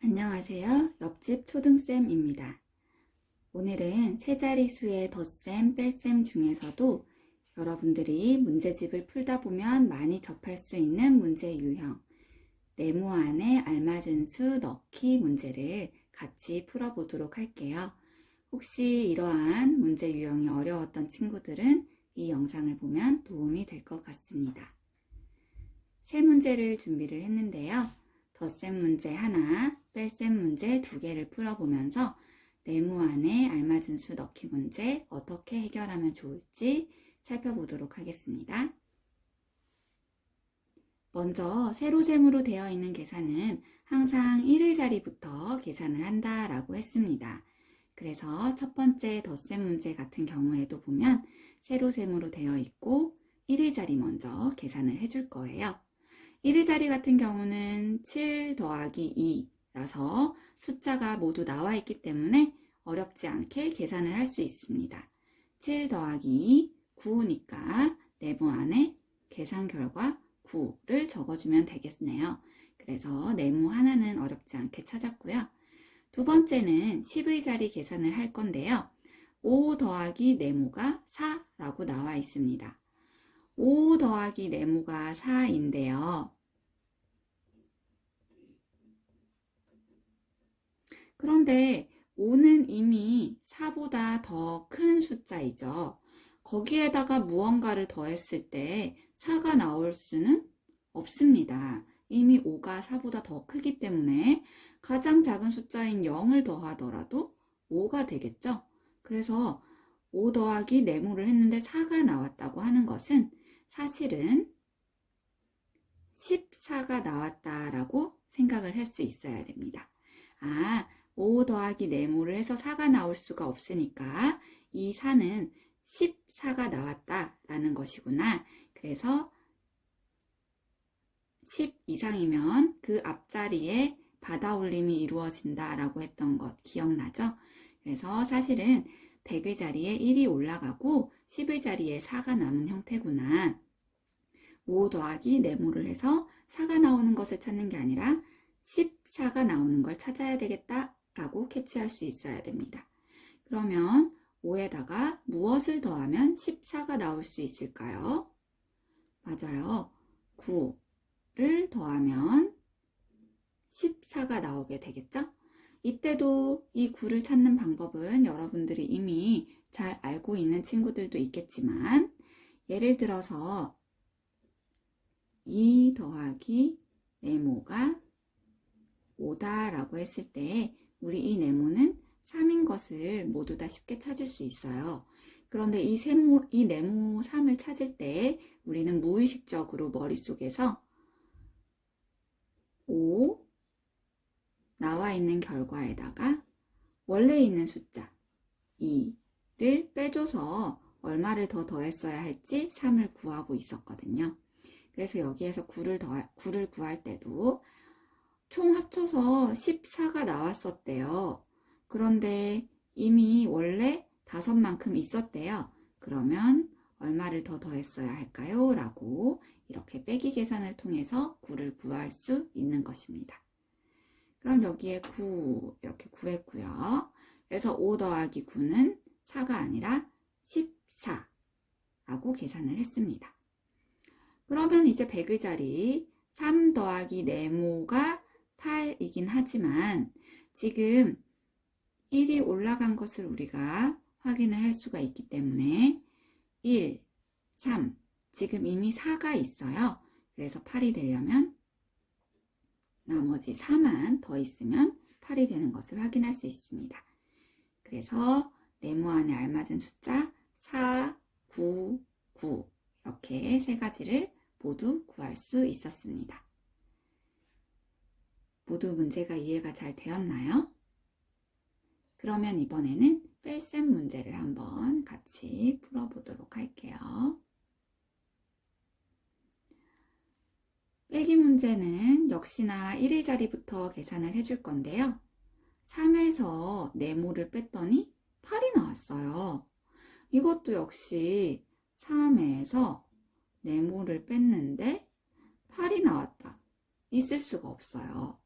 안녕하세요. 옆집 초등쌤입니다. 오늘은 세 자릿수의 덧셈, 뺄셈 중에서도 여러분들이 문제집을 풀다 보면 많이 접할 수 있는 문제 유형, 네모 안에 알맞은 수 넣기 문제를 같이 풀어보도록 할게요. 혹시 이러한 문제 유형이 어려웠던 친구들은 이 영상을 보면 도움이 될 것 같습니다. 세 문제를 준비를 했는데요. 덧셈 문제 하나, 뺄셈 문제 두 개를 풀어보면서 네모 안에 알맞은 수 넣기 문제 어떻게 해결하면 좋을지 살펴보도록 하겠습니다. 먼저 세로셈으로 되어 있는 계산은 항상 1의 자리부터 계산을 한다라고 했습니다. 그래서 첫 번째 덧셈 문제 같은 경우에도 보면 세로셈으로 되어 있고 1의 자리 먼저 계산을 해줄 거예요. 1의 자리 같은 경우는 7 더하기 2 라서 숫자가 모두 나와 있기 때문에 어렵지 않게 계산을 할 수 있습니다. 7 더하기 2, 9니까 네모 안에 계산 결과 9를 적어주면 되겠네요. 그래서 네모 하나는 어렵지 않게 찾았고요. 두 번째는 10의 자리 계산을 할 건데요. 5 더하기 네모가 4라고 나와 있습니다. 5 더하기 네모가 4인데요. 그런데 5는 이미 4보다 더 큰 숫자이죠. 거기에다가 무언가를 더했을 때 4가 나올 수는 없습니다. 이미 5가 4보다 더 크기 때문에 가장 작은 숫자인 0을 더하더라도 5가 되겠죠. 그래서 5 더하기 네모를 했는데 4가 나왔다고 하는 것은 사실은 14가 나왔다라고 생각을 할 수 있어야 됩니다. 아, 5 더하기 네모를 해서 4가 나올 수가 없으니까 이 4는 14가 나왔다라는 것이구나. 그래서 10 이상이면 그 앞자리에 받아올림이 이루어진다라고 했던 것 기억나죠? 그래서 사실은 100의 자리에 1이 올라가고 10의 자리에 4가 남은 형태구나. 5 더하기 네모를 해서 4가 나오는 것을 찾는 게 아니라 14가 나오는 걸 찾아야 되겠다 라고 캐치할 수 있어야 됩니다. 그러면 5에다가 무엇을 더하면 14가 나올 수 있을까요? 맞아요. 9를 더하면 14가 나오게 되겠죠? 이때도 이 9를 찾는 방법은 여러분들이 이미 잘 알고 있는 친구들도 있겠지만 예를 들어서 2 더하기 네모가 5다라고 했을 때 우리 이 네모는 3인 것을 모두 다 쉽게 찾을 수 있어요. 그런데 이, 세모, 이 네모 3을 찾을 때 우리는 무의식적으로 머릿속에서 5 나와 있는 결과에다가 원래 있는 숫자 2를 빼줘서 얼마를 더 더했어야 할지 3을 구하고 있었거든요. 그래서 여기에서 9를 더 9를 구할 때도 총 합쳐서 14가 나왔었대요. 그런데 이미 원래 다섯만큼 있었대요. 그러면 얼마를 더 더했어야 할까요? 라고 이렇게 빼기 계산을 통해서 9를 구할 수 있는 것입니다. 그럼 여기에 9 이렇게 구했고요. 그래서 5 더하기 9는 4가 아니라 14라고 계산을 했습니다. 그러면 이제 100의 자리 3 더하기 네모가 8이긴 하지만 지금 1이 올라간 것을 우리가 확인을 할 수가 있기 때문에 1, 3, 지금 이미 4가 있어요. 그래서 8이 되려면 나머지 4만 더 있으면 8이 되는 것을 확인할 수 있습니다. 그래서 네모 안에 알맞은 숫자 4, 9, 9 이렇게 세 가지를 모두 구할 수 있었습니다. 모두 문제가 이해가 잘 되었나요? 그러면 이번에는 뺄셈 문제를 한번 같이 풀어보도록 할게요. 빼기 문제는 역시나 1의 자리부터 계산을 해줄 건데요. 3에서 네모를 뺐더니 8이 나왔어요. 이것도 역시 3에서 네모를 뺐는데 8이 나왔다. 있을 수가 없어요.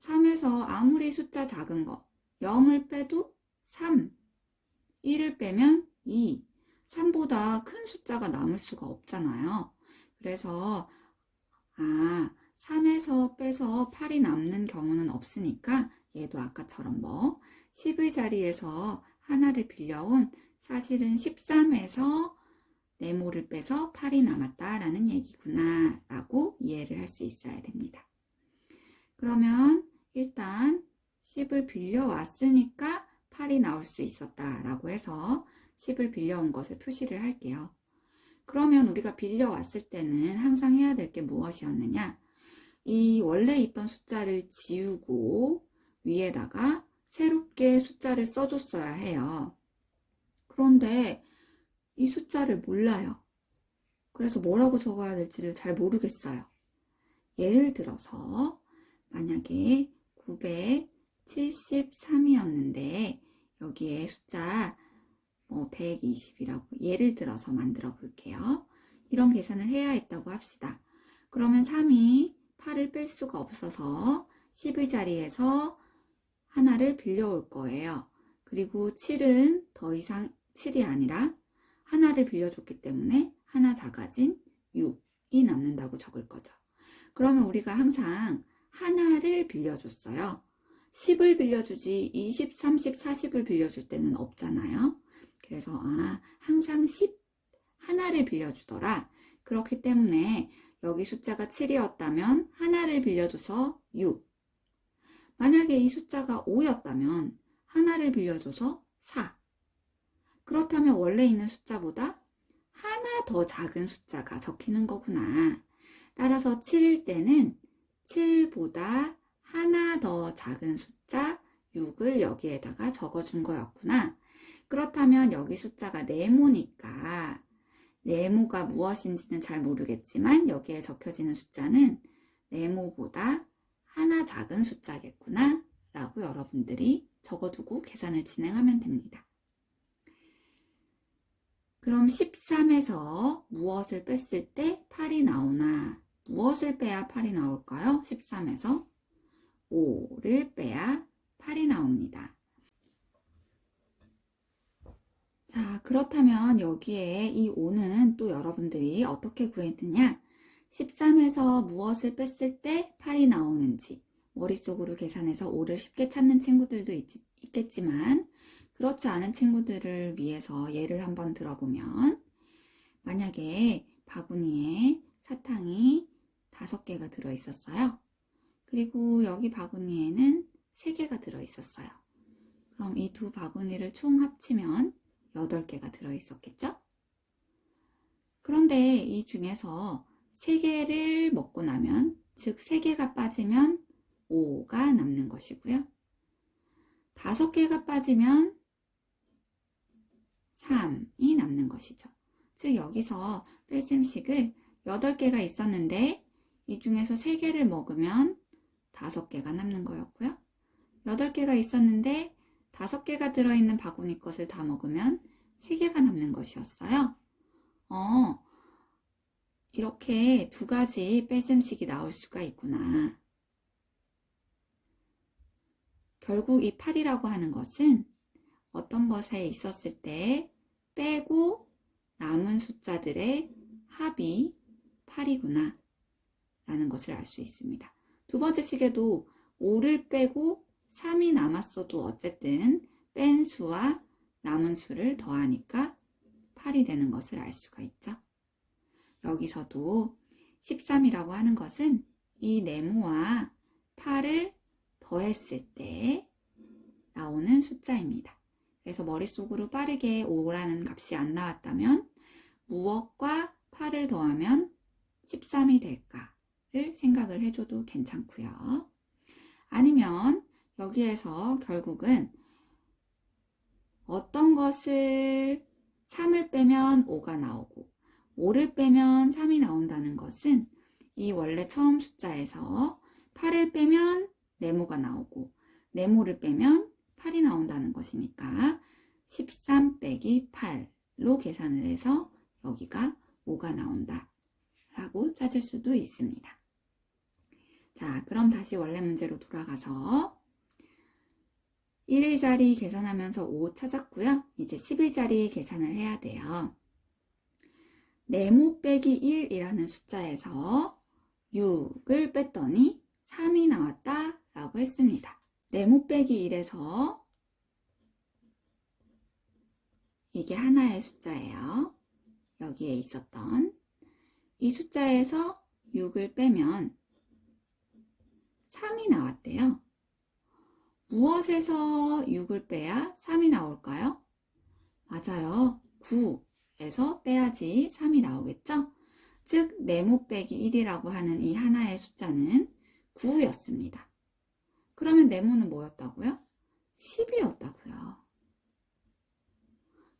3에서 아무리 숫자 작은 거 0을 빼도 3, 1을 빼면 2, 3보다 큰 숫자가 남을 수가 없잖아요. 그래서 아, 3에서 빼서 8이 남는 경우는 없으니까 얘도 아까처럼 뭐 10의 자리에서 하나를 빌려온 사실은 13에서 네모를 빼서 8이 남았다라는 얘기구나 라고 이해를 할 수 있어야 됩니다. 그러면 일단 10을 빌려왔으니까 8이 나올 수 있었다라고 해서 10을 빌려온 것을 표시를 할게요. 그러면 우리가 빌려왔을 때는 항상 해야 될 게 무엇이었느냐? 이 원래 있던 숫자를 지우고 위에다가 새롭게 숫자를 써줬어야 해요. 그런데 이 숫자를 몰라요. 그래서 뭐라고 적어야 될지를 잘 모르겠어요. 예를 들어서 만약에 973이었는데 여기에 숫자 뭐 120이라고 예를 들어서 만들어 볼게요. 이런 계산을 해야 했다고 합시다. 그러면 3이 8을 뺄 수가 없어서 10의 자리에서 하나를 빌려올 거예요. 그리고 7은 더 이상 7이 아니라 하나를 빌려줬기 때문에 하나 작아진 6이 남는다고 적을 거죠. 그러면 우리가 항상 하나를 빌려줬어요. 10을 빌려주지 20, 30, 40을 빌려줄 때는 없잖아요. 그래서 아 항상 10 하나를 빌려주더라. 그렇기 때문에 여기 숫자가 7이었다면 하나를 빌려줘서 6. 만약에 이 숫자가 5였다면 하나를 빌려줘서 4. 그렇다면 원래 있는 숫자보다 하나 더 작은 숫자가 적히는 거구나. 따라서 7일 때는 7보다 하나 더 작은 숫자 6을 여기에다가 적어준 거였구나. 그렇다면 여기 숫자가 네모니까 네모가 무엇인지는 잘 모르겠지만 여기에 적혀지는 숫자는 네모보다 하나 작은 숫자겠구나 라고 여러분들이 적어두고 계산을 진행하면 됩니다. 그럼 13에서 무엇을 뺐을 때 8이 나오나 무엇을 빼야 8이 나올까요? 13에서 5를 빼야 8이 나옵니다. 자, 그렇다면 여기에 이 5는 또 여러분들이 어떻게 구했느냐? 13에서 무엇을 뺐을 때 8이 나오는지 머릿속으로 계산해서 5를 쉽게 찾는 친구들도 있, 있겠지만 그렇지 않은 친구들을 위해서 예를 한번 들어보면 만약에 바구니에 사탕이 5개가 들어있었어요. 그리고 여기 바구니에는 3개가 들어있었어요. 그럼 이 두 바구니를 총 합치면 8개가 들어있었겠죠? 그런데 이 중에서 3개를 먹고 나면, 즉 3개가 빠지면 5가 남는 것이고요. 5개가 빠지면 3이 남는 것이죠. 즉 여기서 뺄셈식을 8개가 있었는데 이 중에서 3개를 먹으면 5개가 남는 거였고요. 8개가 있었는데 5개가 들어있는 바구니 것을 다 먹으면 3개가 남는 것이었어요. 어, 이렇게 두 가지 뺄셈식이 나올 수가 있구나. 결국 이 8이라고 하는 것은 어떤 것에 있었을 때 빼고 남은 숫자들의 합이 8이구나 라는 것을 알 수 있습니다. 두 번째 식에도 5를 빼고 3이 남았어도 어쨌든 뺀 수와 남은 수를 더하니까 8이 되는 것을 알 수가 있죠. 여기서도 13이라고 하는 것은 이 네모와 8을 더했을 때 나오는 숫자입니다. 그래서 머릿속으로 빠르게 5라는 값이 안 나왔다면 무엇과 8을 더하면 13이 될까 를 생각을 해줘도 괜찮고요. 아니면 여기에서 결국은 어떤 것을 3을 빼면 5가 나오고 5를 빼면 3이 나온다는 것은 이 원래 처음 숫자에서 8을 빼면 네모가 나오고 네모를 빼면 8이 나온다는 것이니까 13 빼기 8로 계산을 해서 여기가 5가 나온다 라고 찾을 수도 있습니다. 자, 그럼 다시 원래 문제로 돌아가서 1일 자리 계산하면서 5 찾았고요. 이제 10일 자리 계산을 해야 돼요. 네모 빼기 1이라는 숫자에서 6을 뺐더니 3이 나왔다 라고 했습니다. 네모 빼기 1에서 이게 하나의 숫자예요. 여기에 있었던 이 숫자에서 6을 빼면 3이 나왔대요. 무엇에서 6을 빼야 3이 나올까요? 맞아요. 9에서 빼야지 3이 나오겠죠? 즉, 네모 빼기 1이라고 하는 이 하나의 숫자는 9였습니다. 그러면 네모는 뭐였다고요? 10이었다고요.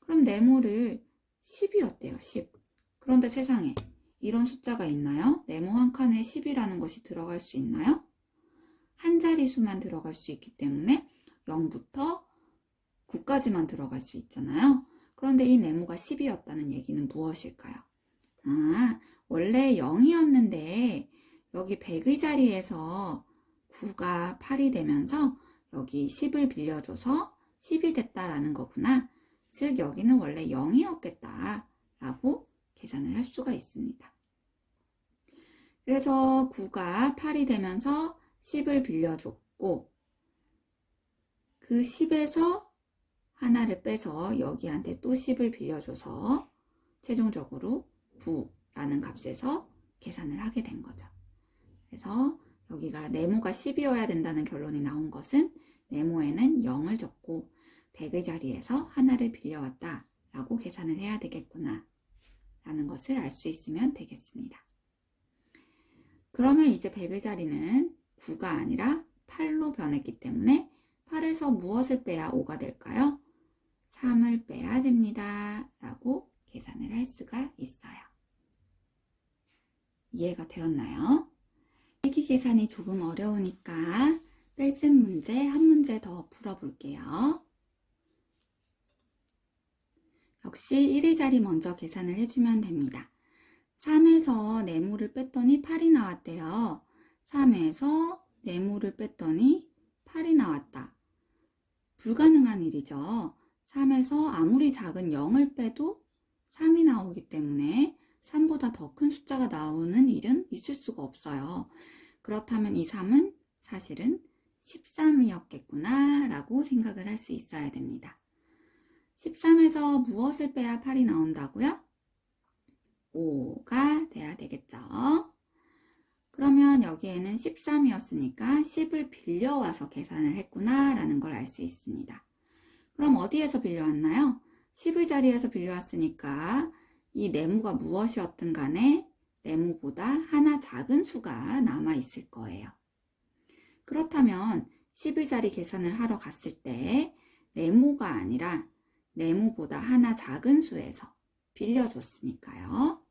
그럼 네모를 10이었대요, 10. 그런데 세상에 이런 숫자가 있나요? 네모 한 칸에 10이라는 것이 들어갈 수 있나요? 한 자리수만 들어갈 수 있기 때문에 0부터 9까지만 들어갈 수 있잖아요. 그런데 이 네모가 10이었다는 얘기는 무엇일까요? 아, 원래 0이었는데 여기 100의 자리에서 9가 8이 되면서 여기 10을 빌려줘서 10이 됐다라는 거구나. 즉 여기는 원래 0이었겠다 라고 계산을 할 수가 있습니다. 그래서 9가 8이 되면서 10을 빌려줬고 그 10에서 하나를 빼서 여기한테 또 10을 빌려줘서 최종적으로 9라는 값에서 계산을 하게 된 거죠. 그래서 여기가 네모가 10이어야 된다는 결론이 나온 것은 네모에는 0을 적고 100의 자리에서 하나를 빌려왔다 라고 계산을 해야 되겠구나 라는 것을 알 수 있으면 되겠습니다. 그러면 이제 100의 자리는 9가 아니라 8로 변했기 때문에 8에서 무엇을 빼야 5가 될까요? 3을 빼야 됩니다. 라고 계산을 할 수가 있어요. 이해가 되었나요? 빼기 계산이 조금 어려우니까 뺄셈 문제 한 문제 더 풀어볼게요. 역시 1의 자리 먼저 계산을 해주면 됩니다. 3에서 네모를 뺐더니 8이 나왔대요. 3에서 네모를 뺐더니 8이 나왔다. 불가능한 일이죠. 3에서 아무리 작은 0을 빼도 3이 나오기 때문에 3보다 더 큰 숫자가 나오는 일은 있을 수가 없어요. 그렇다면 이 3은 사실은 13이었겠구나 라고 생각을 할 수 있어야 됩니다. 13에서 무엇을 빼야 8이 나온다고요? 5가 돼야 되겠죠. 그러면 여기에는 13이었으니까 10을 빌려와서 계산을 했구나 라는 걸 알 수 있습니다. 그럼 어디에서 빌려왔나요? 10의 자리에서 빌려왔으니까 이 네모가 무엇이었든 간에 네모보다 하나 작은 수가 남아 있을 거예요. 그렇다면 10의 자리 계산을 하러 갔을 때 네모가 아니라 네모보다 하나 작은 수에서 빌려줬으니까요.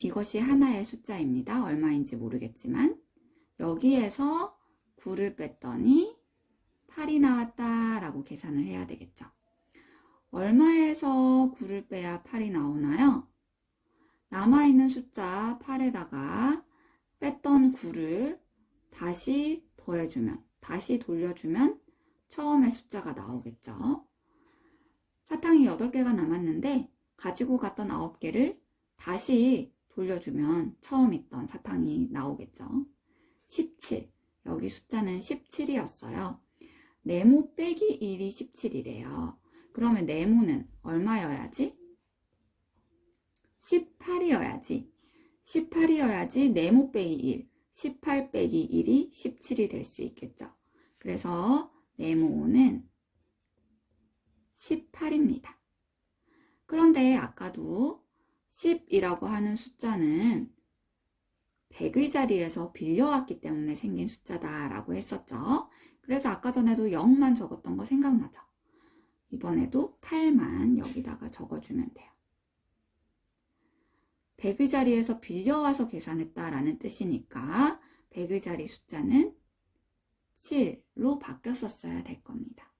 이것이 하나의 숫자입니다. 얼마인지 모르겠지만 여기에서 9를 뺐더니 8이 나왔다 라고 계산을 해야 되겠죠. 얼마에서 9를 빼야 8이 나오나요? 남아있는 숫자 8에다가 뺐던 9를 다시 더해주면, 다시 돌려주면 처음에 숫자가 나오겠죠. 사탕이 8개가 남았는데 가지고 갔던 9개를 다시 돌려주면 처음 있던 사탕이 나오겠죠. 17. 여기 숫자는 17이었어요. 네모 빼기 1이 17이래요. 그러면 네모는 얼마여야지? 18이어야지. 18이어야지 네모 빼기 1, 18 빼기 1이 17이 될 수 있겠죠. 그래서 네모는 18입니다. 그런데 아까도 10이라고 하는 숫자는 100의 자리에서 빌려왔기 때문에 생긴 숫자다라고 했었죠. 그래서 아까 전에도 0만 적었던 거 생각나죠? 이번에도 8만 여기다가 적어주면 돼요. 100의 자리에서 빌려와서 계산했다라는 뜻이니까 100의 자리 숫자는 7로 바뀌었었어야 될 겁니다.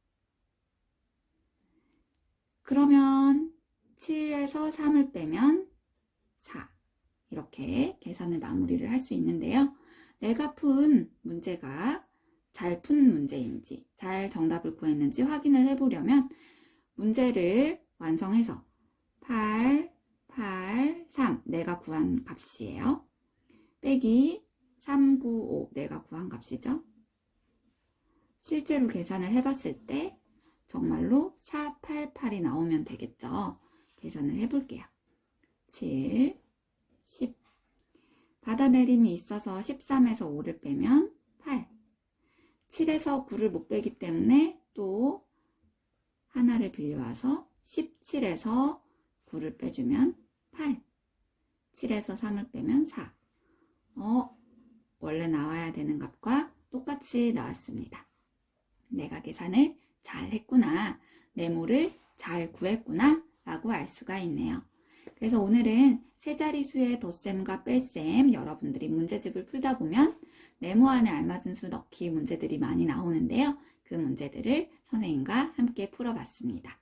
그러면 7에서 3을 빼면 4 이렇게 계산을 마무리를 할 수 있는데요. 내가 푼 문제가 잘 푼 문제인지, 잘 정답을 구했는지 확인을 해보려면 문제를 완성해서 8, 8, 3 내가 구한 값이에요. 빼기 3, 9, 5 내가 구한 값이죠. 실제로 계산을 해봤을 때 정말로 4, 8, 8이 나오면 되겠죠. 계산을 해볼게요. 7, 10. 받아내림이 있어서 13에서 5를 빼면 8. 7에서 9를 못 빼기 때문에 또 하나를 빌려와서 17에서 9를 빼주면 8. 7에서 3을 빼면 4. 어, 원래 나와야 되는 값과 똑같이 나왔습니다. 내가 계산을 잘 했구나. 네모를 잘 구했구나. 라고 알 수가 있네요. 그래서 오늘은 세 자리수의 덧셈과 뺄셈 여러분들이 문제집을 풀다 보면 네모 안에 알맞은 수 넣기 문제들이 많이 나오는데요. 그 문제들을 선생님과 함께 풀어봤습니다.